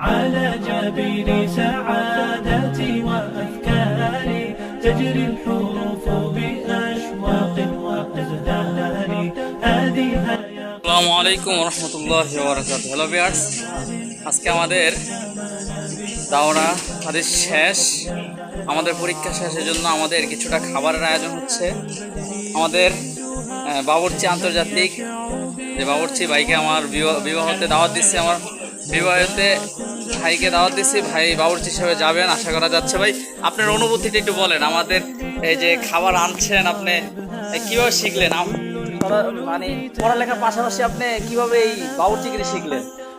على جبين سعادتي وأفكاري تجري الحروف بأشواق وأزهار هذه هيا আসসালামু আলাইকুম রহমতুল্লাহ বরকাত হ্যালো বিয়ার্স আজকে আমাদের দাওরা হাদিস শেষ আমাদের পরীক্ষা শেষের জন্য আমাদের কিছুটা খাবারের আয়োজন হচ্ছে আমাদের আহ, বাবুর্চি আন্তর্জাতিক যে বাবুর্চি ভাইকে আমার বিবাহ- বিবাহতে দাওয়াত দিচ্ছে, আমার বিবাহতে ভাইকে দাওয়াত দিচ্ছি। ভাই বাবুর্চি হিসেবে যাবেন, আশা করা যাচ্ছে। ভাই, আপনার অনুভূতিটা একটু বলেন, আমাদের এই যে খাবার আনছেন আপনি কীভাবে শিখলেন? মানে পড়ালেখার পাশাপাশি আপনি কীভাবে এই বাবুর্চিগিরি শিখলেন?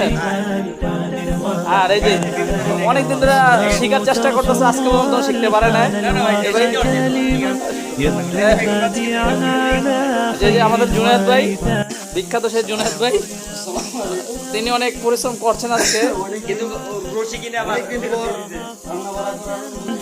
বুঝছেন আর এই যে অনেকদিন ধরে শিখার চেষ্টা করতেছে, আজকে পর্যন্ত শিখতে পারে না যে আমাদের জুনায়দ ভাই, বিখ্যাত সেই জুনায়দ ভাই, তিনি অনেক পরিশ্রম করছেন আজকে। কিন্তু রশি কিনে আবার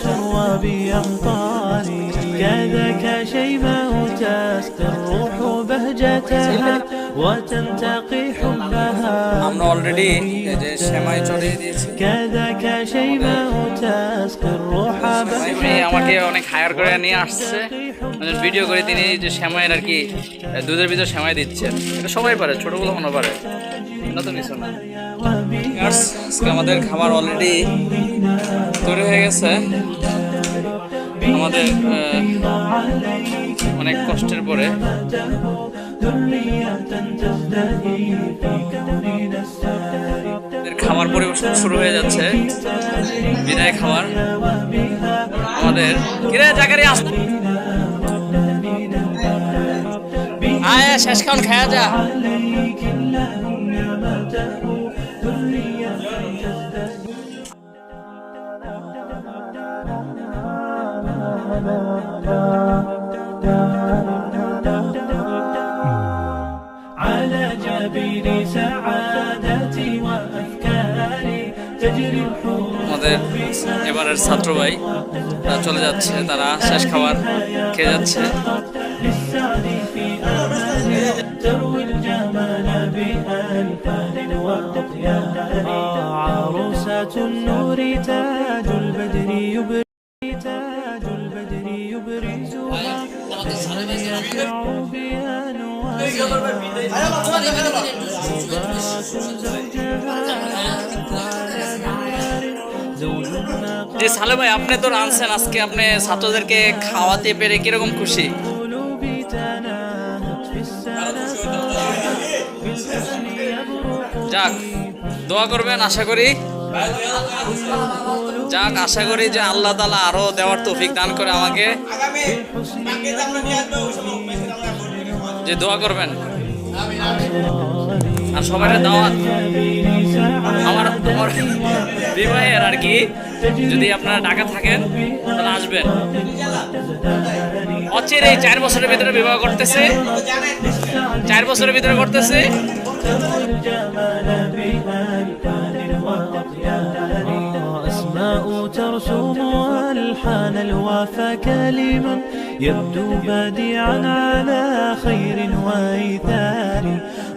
تروى بأمطاري كذاك شيماء تسقي الروح بهجتها وتنتقي حبها আমরা অলরেডি এই যে সেমাই চড়িয়ে দিয়েছি كذاك شيماء تسقي الروح ভাই উনি আমাকে بهجتها অনেক হায়ার করে নিয়ে আসছে মানে মানে ভিডিও করে তিনি যে শ্যামায়ের আর কি দুধের ভিতর শ্যামাই দিচ্ছেন এটা সবাই পারে, ছোটোগুলো মনে পারে। নতুন কিছু না আমাদের খাবার অলরেডি তৈরি হয়ে গেছে। আমাদের অনেক কষ্টের পরে। খাবার পরিবেশন শুরু হয়ে যাচ্ছে। বিদায় খাবার আমাদের কিরে জাকারি আসতে। আয় আয়, শেষ খাওয়ান খায়া যা عليك الله نعمته ذرية تزدهي على جبين سعادتي وأفكاري تجري الحروف আমাদের এবারের ছাত্র ভাই তারা চলে যাচ্ছে তারা শেষ খাবার খেয়ে যাচ্ছে للسعد في أمان تروي الجمال بألفان وأطيان عروسة النور تاج البدر يبرز تاج البدر يبرزها يشع بأنوار زوج ما যে সালে ভাই আপনি তো আনছেন আজকে আপনি ছাত্রদেরকে খাওয়াতে পেরে কিরকম খুশি যাক, দোয়া করবেন, আশা করি। যাক, আশা করি যে আল্লাহ তালা আরও দেওয়ার তৌফিক দান করে আমাকে। যে দোয়া করবেন। আর সবাই দাওয়াত। আমার আমার বিবাহের আর কি, যদি আপনারা ঢাকা থাকেন, তাহলে আসবেন। অচির এই চার বছরের ভিতরে বিবাহ করতেছে। চার বছরের ভিতরে করতেছে। الجمال وأطيان أسماء ترسم ألحان الوفا كلما يبدو بديعا على خير وإيثار.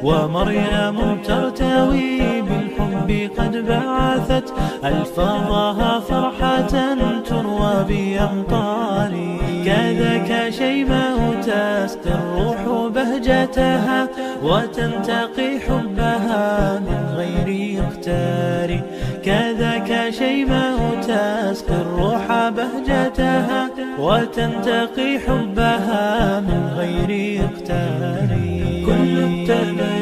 ومريم ترتوي بالحب قد بعثت ألفاظها فرحة تروى بأمطار. شيماء تسقي الروح بهجتها وتنتقي حبها من غير اختار كذاك شيماء تسقي الروح بهجتها وتنتقي حبها من غير اختار كل التباريك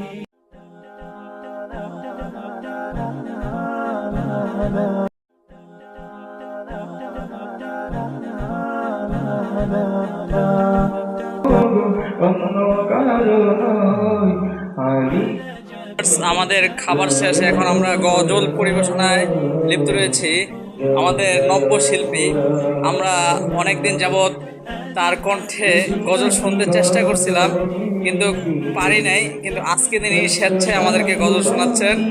আমাদের খাবার শেষে। এখন আমরা গজল পরিবেশনায় লিপ্ত রয়েছি আমাদের নব্য শিল্পী আমরা অনেকদিন যাবৎ তার কণ্ঠে গজল শুনতে চেষ্টা করছিলাম, কিন্তু পারি নাই। কিন্তু আজকে তিনি স্বেচ্ছায় আমাদেরকে গজল শোনাচ্ছেন।